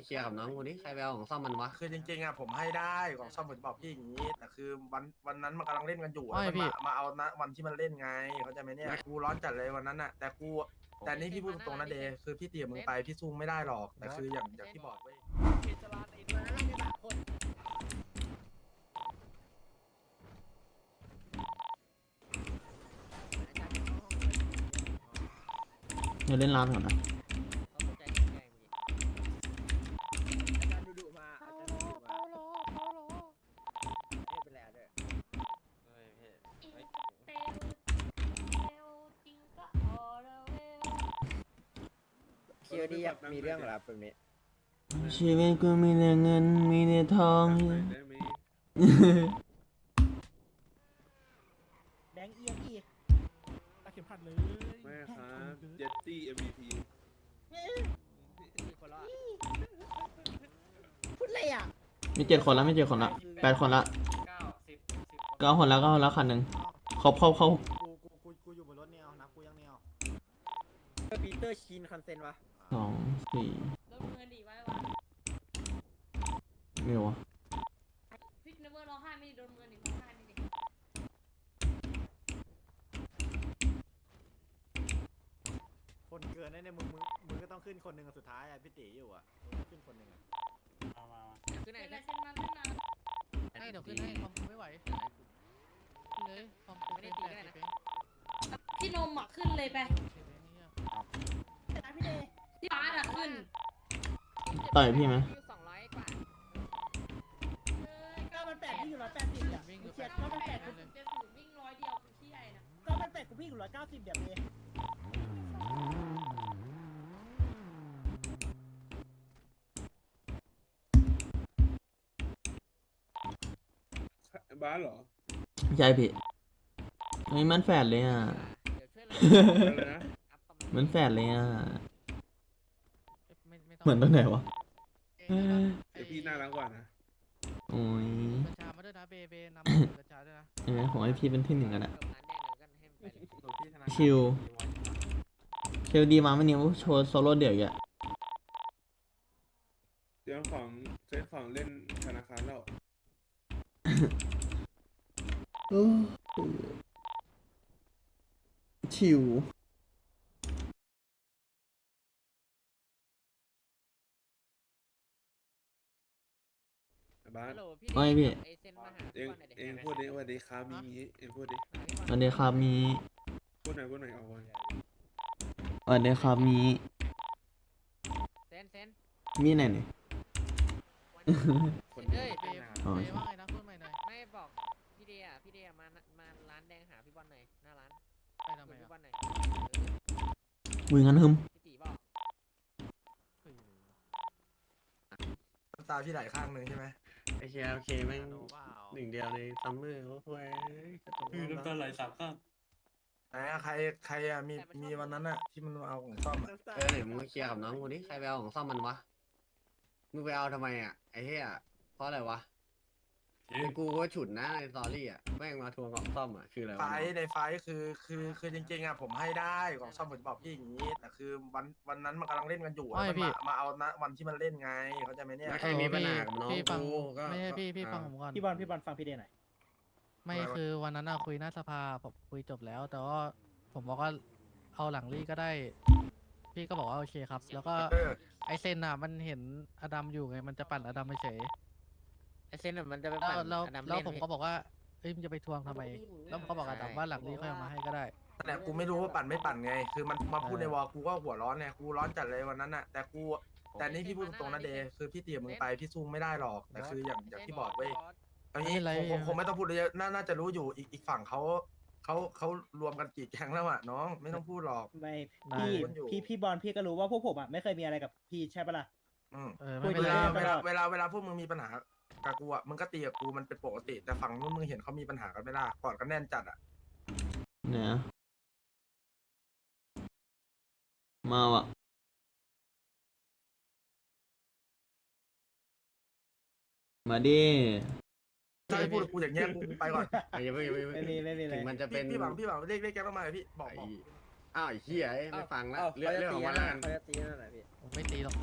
มาเคลียร์กับน้องกูดิใครไปเอาของซ่อมมันวะ คือจริงๆอะผมให้ได้ของซ่อมผมจะบอกพี่อย่างนี้แต่คือวันวันนั้นมันกำลังเล่นกันอยู่ไม่แล้วมันพี่ มามาเอานะวันที่มันเล่นไงเขาใจไหมเนี่ยกูร้อนจัดเลยวันนั้นอะแต่กูแต่นี่พี่พูดตรงๆนะเดย์คือพี่เตี๋ยมึงไปพี่สู้ไม่ได้หรอกแต่คืออย่างอย่างที่บอกเว้ย เดี๋ยวเล่นร้านก่อนนะ คิวดีอยาก มีเรื่องเหรอครับตรงนี้ ชีวิตกูมีแต่เงิน มีแต่ทอง ได้ไหมแบงค์เอียพี่เข็มขัดเลยไม่ครับเจ็ตตี้ MVP พูดอะไรอะมีเจ็ดคนแล้วไม่เจ็ดคนละแปดคนละเก้าสิบสิบเก้าคนแล้วเก้าคนแล้วคันหนึ่งครบครบครบกูกูกูกูอยู่บนรถเนี่ยนะกูยังเนี่ยปีเตอร์ชีนคอนเซนวะ สองสี่โดนเงินดีไว้วะไม่รู้วะพี่เนเวอร์ร้องไห้ไม่ได้โดนเงินอีกร้องไห้ไม่ได้คนเกินแน่ๆมึงมึงมึงก็ต้องขึ้นคนหนึ่งอะสุดท้ายอะพี่ตีอยู่อะมึงต้องขึ้นคนหนึ่งอะขึ้นไหนกันเส้นมาขึ้นมาให้เดี๋ยวขึ้นให้คอมกูไม่ไหวขึ้นเลยคอมกูเป็นแปดสิบเองพี่นมอะขึ้นเลยไปสิบเองเนี่ยพี่เดย์พี่บาส อะขึ้นต่อยพี่ไหมสองร้อยกว่าเก้ามันแปดพี่อยู่ร้อยแปดสิบอะวิ่งอกูยู่เชียร์แปเก้าดมันแปดสิกูบเลยเจ็ดศูนย์วิ่งร้อยเดียวคือที่ใหญ่นะเก้ามันแปดกูพี่อยู่ร้อยเก้าสิบเดี๋ยวเลยบ้านเหรอไม่ใช่พี่ไม่มันแฝดเลยอะอะไรนะ มันแฝดเลยอะไม่ไม่ต้อง เหมือนตรงไหนวะ เอ้ยเดี๋ยวพี่น่ารักกว่านะโอ้ยกัญชามาด้วยนะเบเบนำกัญชาด้วยนะเห็นไหมผมให้พี่เป็นที่หนึ่งกันอะหลวงพี่ธนาารคิว เคลดีมาวันนี้โชว์โซโล่เดี่ยวอีกอะเดี๋ยวของเจ้าของเล่นธนาคารแล้วชิว บ้านไม่พี่เองเองพูดดิสวัสดีครับมีมีเองพูดดิสวัสดีครับมีพูดหน่อยพูดหน่อยเอาไว้สวัสดีครับมีเซนเซนมีไหนเนี่ย คนเฮ้ยเบอ๋อ เบว่าไงนะพูดใหม่หน่อยไม่บอกพี่เดียพี่เดียมามาร้านแดงหาพี่บอลหน่อยหน้าร้านไปทำไมพี่อะบอลหน่อยมืองั้นหึมพี่ตีบอกเฮ้ยน้ำตาพี่ไหลข้างหนึ่งใช่ไหม ไอเคโอเคแม่งหนึ่งเดียวในซัมเมอร์โอ้โหจะตกคือน้ำตาไหลสามข้างไหนอะใครใครอะมีมีวันนั้นอะที่มันเอาของซ่อมอะเออเดี๋ยวมึงมาเคลียร์กับน้องกูดิใครไปเอาของซ่อมมันวะมึงไปเอาทำไมอะไอ้เหี้ยเพราะอะไรวะ เอ๊ะเป็นกูก็ฉุดนะในสตอรี่อะแม่งมาทวงของซ่อมอะคืออะไรไฟวะท์ในไฟท์คือคือคือจริงๆอะผมให้ได้ของซ่อมผมจะบอกพี่อย่างนี้แต่คือวันวันนั้นมันกำลังเล่นกันอยู่แล้วมันมามาเอานะวันที่มันเล่นไงเขาใจไหมเนี่ยไม่ใครมีปัญหากับน้องพี่ฟังกูก็ไม่ใช่พี่พี่อ่าฟังผมก่อนพี่บอลพี่บอลฟังพี่เดย์หน่อยไม่ คือวันนั้นอะคุยหน้าสภาผมคุยจบแล้ว แต่ว่าผมบอกว่าเอาหลังลี่ก็ได้ พี่ก็บอกว่าโอเคครับ แล้วก็เออไอเซนอะมันเห็นอดัมอยู่ไงมันจะปั่นอดัมไปเฉย ไอเซนมันจะไปแล้วปั่นแล้วอดัมแล้วเล่นผมก็บอกว่าเอ้ยมึงจะไปทวงทำไม แล้วผมก็บอกอดัมว่าหลังลี่ค่อยเอามาให้ก็ได้แต่กูไม่รู้ว่าปั่นไม่ปั่นไง คือมันมาพูดในวอลกูก็หัวร้อนไงกูร้อนจัดเลยวันนั้นอะแต่กู แต่นี่พี่พูดตรงๆนะเดย์คือพี่เตี๋ยมึงไปพี่สู้ไม่ได้หรอก แต่คืออย่างอย่างที่บอกเว้ยอันนี้ไม่เป็นไรคงคงคงไม่ต้องพูดเยอะน่าน่าจะรู้อยู่อีกอีกฝั่งเขาเขาเขารวมกันกี่แก๊งแล้วอะน้อง ไม่ต้องพูดหรอก ไม่ได้ พี่อยู่ พี่พี่บอลพี่ก็รู้ว่าพวกผมอะไม่เคยมีอะไรกับพี่ใช่ปะล่ะ อืมเออคุไม่ยเป็นเวไรลาไปเวเลยลาเวลาเวลาพวกมึงมีปัญหา กับกูอะมึงก็ตีกับกูมันเป็นปกติ แต่ฝั่งนู้นมึงเห็นเขามีปัญหากันไม่ได้กอดกันแน่นจัดอะเนี่ยมาว่ะมาดิถ้าไม่พูดกับกูอย่างเงี้ยกูไปก่อนไอ้ยังไม่ยังไม่ไม่มีไม่มีอะไร ถึงมันจะพี่เป็นพี่หวังพี่หวังเรียกเรียกแก๊งเข้ามาเลยพี่บอกไอ้บอกอ้าวไอ้เหี้ยเอ้ยไม่ฟังแล้วเรื่องเรื่องของมันแล้วกัน เขาจะตีนั่นแหละพี่ผมไม่ตีหรอก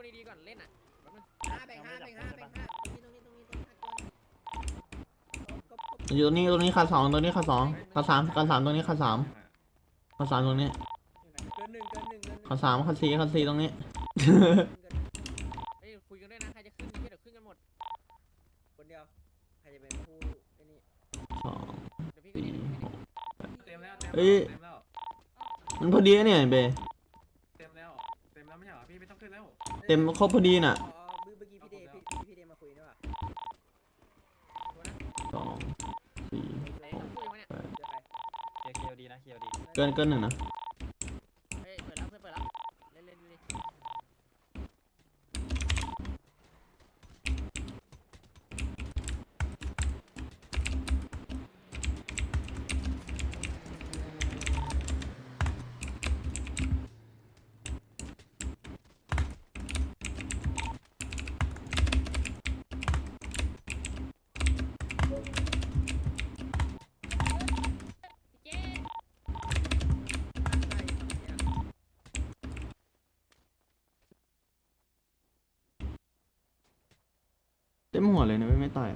ก่อนเล่นอะแป๊บนึงห้าแบ่งห้าแบ่งห้าแบ่งห้าตรงนี้ตรงนี้ตรงนี้ตรงนี้ห้าก้อนอยู่ตรงนี้ตรงนี้ขาดสองตรงนี้ขาดสองขาดสามขาดสามตรงนี้ขาดสามขาดสามตรงนี้เกินหนึ่งเกินหนึ่งเกินหนึ่งขาดสามขาดสี่ขาดสี่ตรงนี้ เฮ้ยคุยกันด้วยนะใครจะขึ้นเดี๋ยวขึ้นกันหมดคนเดียวใครจะเป็นผู้ไอ้นี่สอง เดี๋ยวพี่ก็นี่เดี๋ยวพี่ก็นี่เต็มแล้วเอ้ย เต็มแล้วมันพอดีนะเนี่ยเบเเต็มครบพอดีน่ะอ๋อเมื่อกี้พี่เดย์พี่พี่เดย์มาคุยนี่หว่าสองสี่เอ้ยต้องคุยไหมเนี่ยเจอใครเคียวดีนะเคียวดีเกินเกินหนึ่งนะ เฮ้ยเปิดแล้วเพื่อนเปิดแล้วเล่นเล่นเล่น เต็ มหัวเลยนะไม่ไม่ต่อย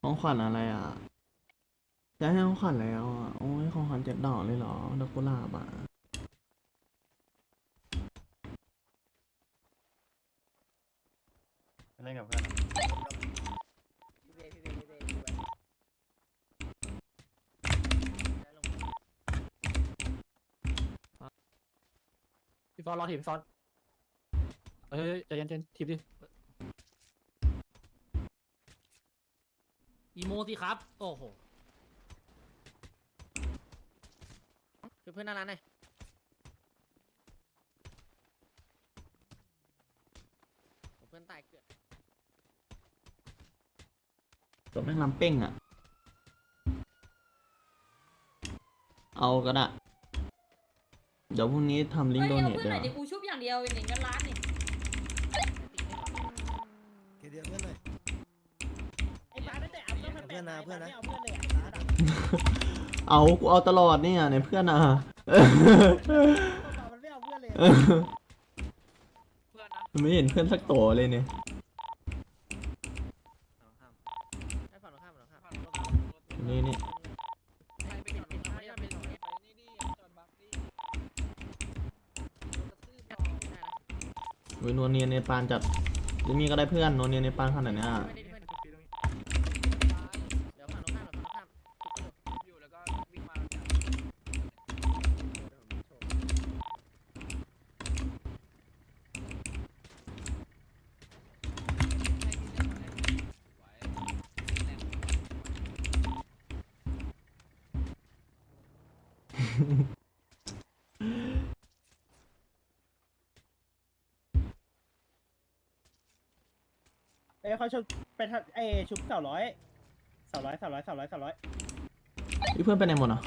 ของขวัญอะไรอะ จะให้ของขวัญแล้วอะ โอ้ยของขวัญเจ็ดดอกเลยเหรอ ดอกกุหลาบอะเล่นกับเพื่อน พี่เดย์พี่เดย์พี่เดย์พี่เดย์ พี่ฟอนรอถีบพี่ฟอนเอ้ยใจเย็นใจเย็นถีบดิอีโมสิครับ โอ้โหคือเพื่อนหน้าร้านหน่อยโอ้เพื่อนตายเกิดตัวแม่งลำเป้งอะ เอาก็ได้ เดี๋ยวพรุ่งนี้ทำลิงก์โดเฮ้ยเนเอาทเพื่อนด้หวน่อยยดิกูชุบอย่างเดียวเองกันร้านนี่ไอ้ร้านนั่นแหละเอาเพื่อนมาเพื่อนนะเพื่อนนะเอาเพื่อนเลยร้านอะเอากูเอาตลอดเนี่ยในเพื่อนอะมันไม่เอาเพื่อนเลยเออไม่เห็นเพื่อนสักตัวเลยเนี่ย ให้ฝั่งตรงข้ามฝั่งตรงข้าม นี่นี่ ไปไปจอดตรงนี้ไปจอดตรงนี้ไปนี่ดิจอดบักดิได้นะ โอ้ยนวลเนียนในปานจัดจะมีก็ได้เพื่อนนวลเนียนในปานขนาดเนี้ย ไม่ได้เพื่ อนเดี๋ยวฝั่งตรงข้ามเดี๋ยวฝั่งตรงข้ามอยู่แล้วก็วิ่งมาเอ้ยเขาชุบเป็นเอ้ชุบเสาร้อยเสาร้อยเสาร้อยเสาร้อยเสาร้อยเฮ้ยเพื่อนไปไหนหมดอะ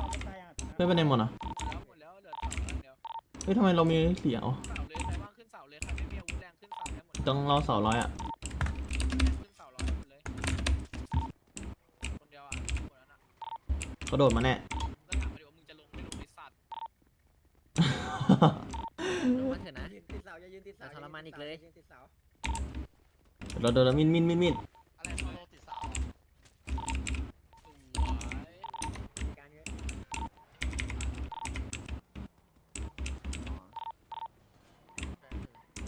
เพื่อนไปไหนหมดอะแล้วหมดแล้วเหลือสองแล้วเดียวเฮ้ยทำไมเรามีเสียงอ๋อเสาเลยใครว่างขึ้นเสาเลยใครไม่มีอาวุธแรงขึ้นเสาได้หมดต้องเราเสาร้อยอะแรงขึ้นเสาร้อยหมดเลยคนเดียวอะหมดแล้วน่ะกระโดดมาแน่ ก็ถามมาดิว่ามึงจะลงไม่ลงไอ้สัตว์ลงมาเถอะนะ ยืนติดเสาอย่ายืนติดเสาอย่าทรมานอีกเลยยืนติดเสา เราโดนแล้วมินมินมินมินอะไรโซโลติดเสาสวยการเยอะ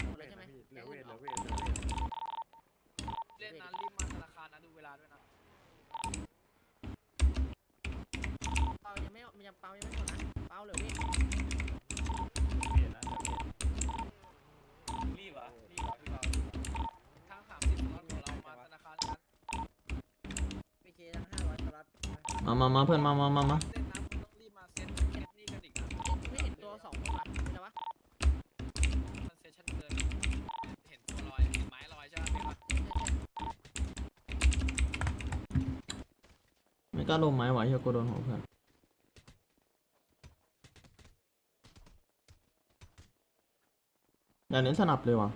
หมดเลยใช่ไหมเหลือเวทเหลือเวทเล่นนะรีบมาธนาคารนะดูเวลาด้วยนะเปายังไม่ยังเปายังไม่หมดนะเปาเหลือเว้ย รีบเหรอะรีบเหรอพี่เบา ทางสามสิบรถของเรามาธนาคารกัน พีเคทั้งห้าร้อยสล็อต มามามาเพื่อนมามามามาเล่นนะต้องรีบมาเซ็ตเซ็ตนี่กันอีกนะไม่เห็นตัวสองคนบัตรใช่ปะมันเซสชั่นเกินเห็นตัวลอยเห็นไม้ลอยใช่ปะเป็นปะไม่กล้าลงไม้ไหวเฮียกูโดนหัวเพื่อนอย่าเน้นสนับเลยว่ะ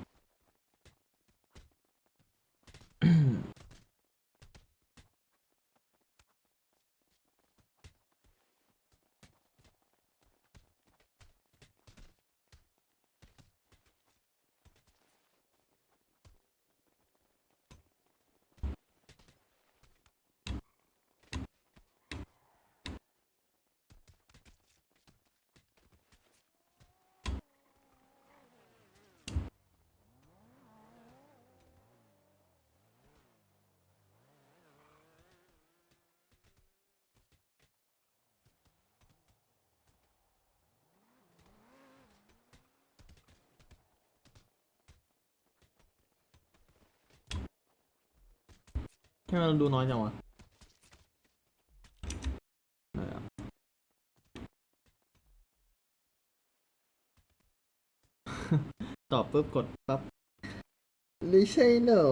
ให้มันดูน้อยจังวะไหนอะตอบปุ๊บกดปั๊บไม่ใช่เหรอ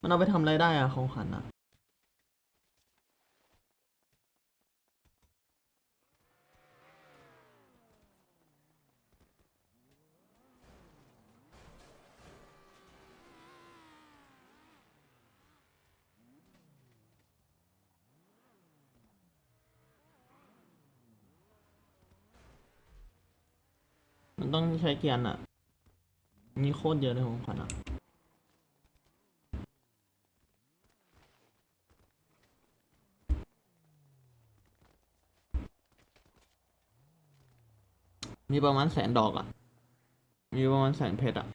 มันเอาไปทำอะไรได้อะของขวัญอะ ต้องใช้เกียร์อะมีโคตรเยอะเลยของขวัญอะมีประมาณแสนดอกอะมีประมาณแสนเพชรอะ